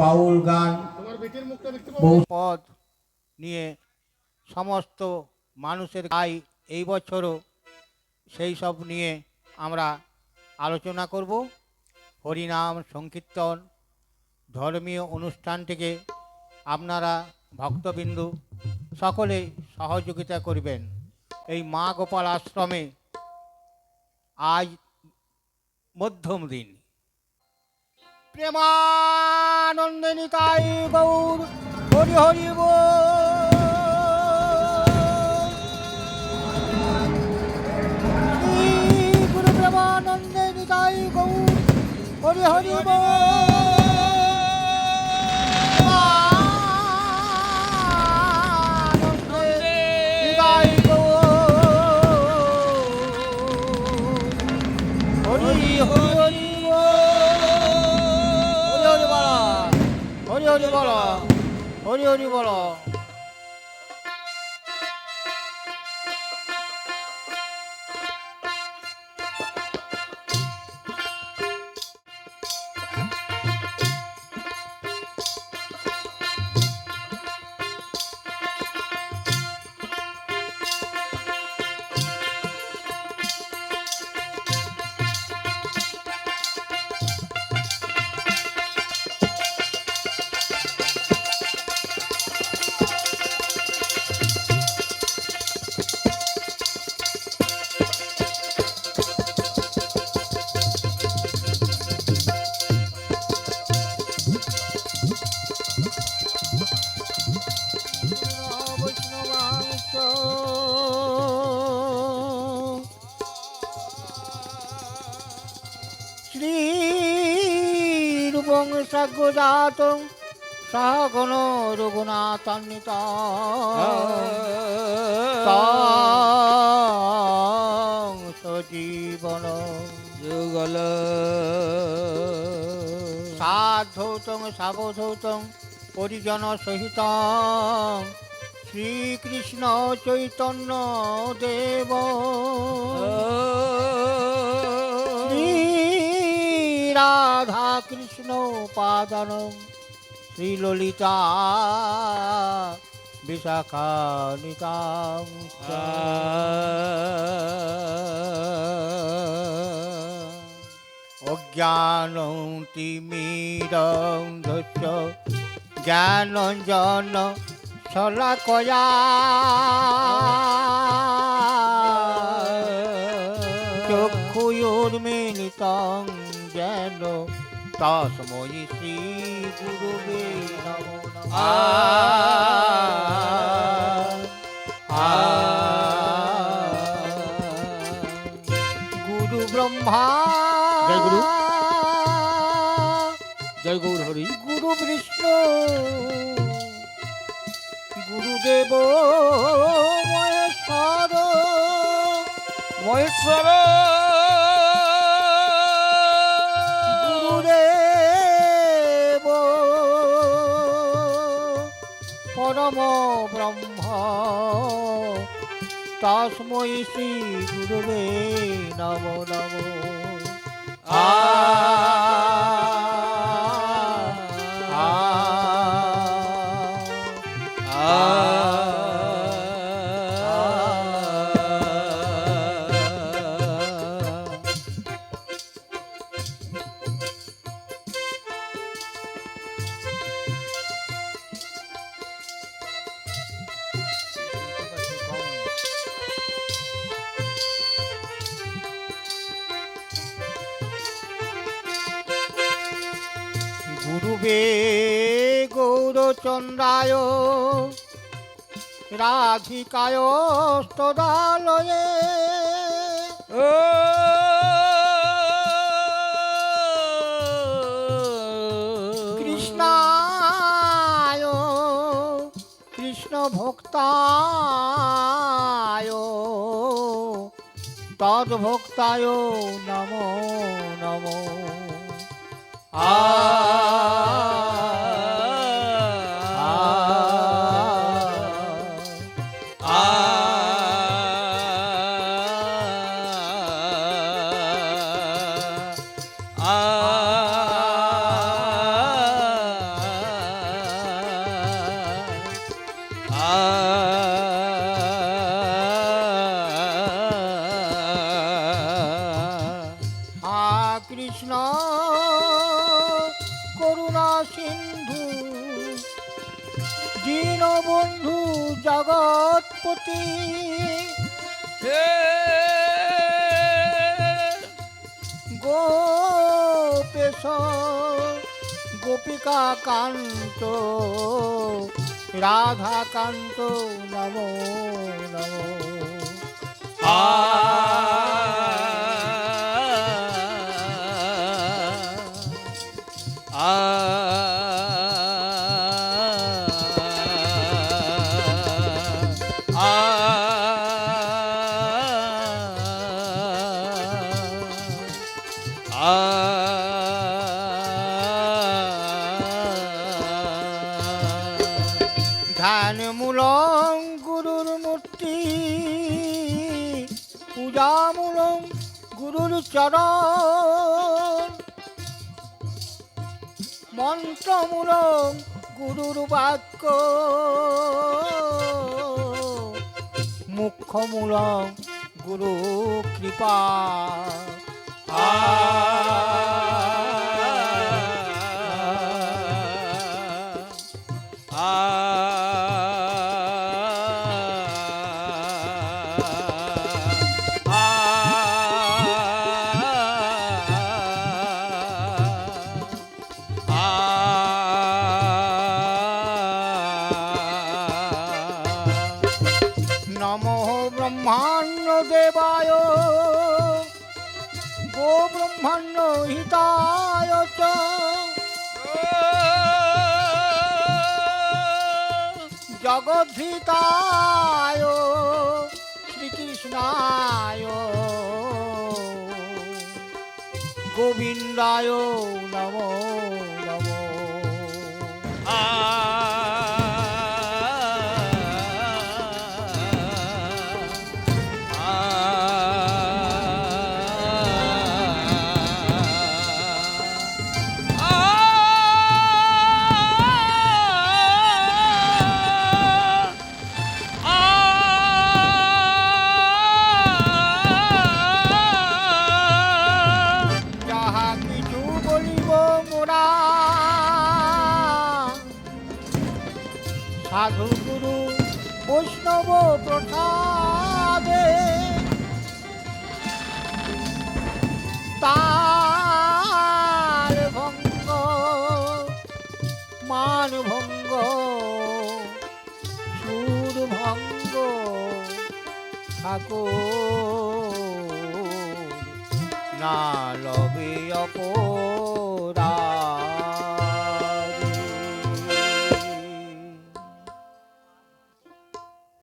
বাউল গান। বহু পদ নিয়ে সমস্ত মানুষের গাই এই বছরও সেই সব নিয়ে আমরা আলোচনা করব। হরিনাম সংকীর্তন ধর্মীয় অনুষ্ঠান থেকে আপনারা ভক্তবিন্দু সকলে সহযোগিতা করবেন। এই মা গোপাল আশ্রমে আজ মধ্যম দিন। প্রেমানন্দিনী তাই গৌর হরি হরি গুরু প্রেমানন্দিনী তাই গৌর হরি হরি বল। হরি হরি বল শ্রীরূপং সগুজাত সগণ রঘুনাথান্বিত। সজীবন। যুগল। সাধৌতং সাবধৌতং পরিজন সহিত। শ্রীকৃষ্ণ চৈতন্য দেব। রাধা কৃষ্ণ পাদন শ্রীললিতা বিশাখা নিতাম অজ্ঞানং তিমিরং ধস্য জ্ঞানঞ্জন শলাকয়া। চক্ষুয়োর্মিলিতং যেন তসময়ী শ্রী গুরুবে নমো। গুরু ব্রহ্মা। জয় গুরু। জয় গৌর হরি। গুরু বিষ্ণু। গুরুদেব মহেশ্বর। মহেশ্বর। পরম ব্রহ্ম। তস্মৈ শ্রী গুরুবে নম নম। আ গুরুবে গৌরচন্দ্রায় রাধিকায় স্তদালয়ে কৃষ্ণায় কৃষ্ণ ভক্তায় তদ্ভক্তায় নমো নমো। আ জগৎপতি গোপেশ গোপিকা কান্ত রাধা কান্ত নমো নমো। ধ্যান মূলং গুরুর মূর্তি পূজা মূলং গুরুর চরণ। মন্ত্রমূলং গুরুর বাক্য মুখ্যমূলং গুরু কৃপা। ব্রহ্মাণ্ড দেবায় হিতায় চ। জগদ্ধিতায় শ্রীকৃষ্ণায়। গোবিন্দায় নমো। সাধু গুরু বৈষ্ণব প্রসাদে। তার ভঙ্গ মান ভঙ্গ সুর ভঙ্গ ঠাকুর। না লবে অপরা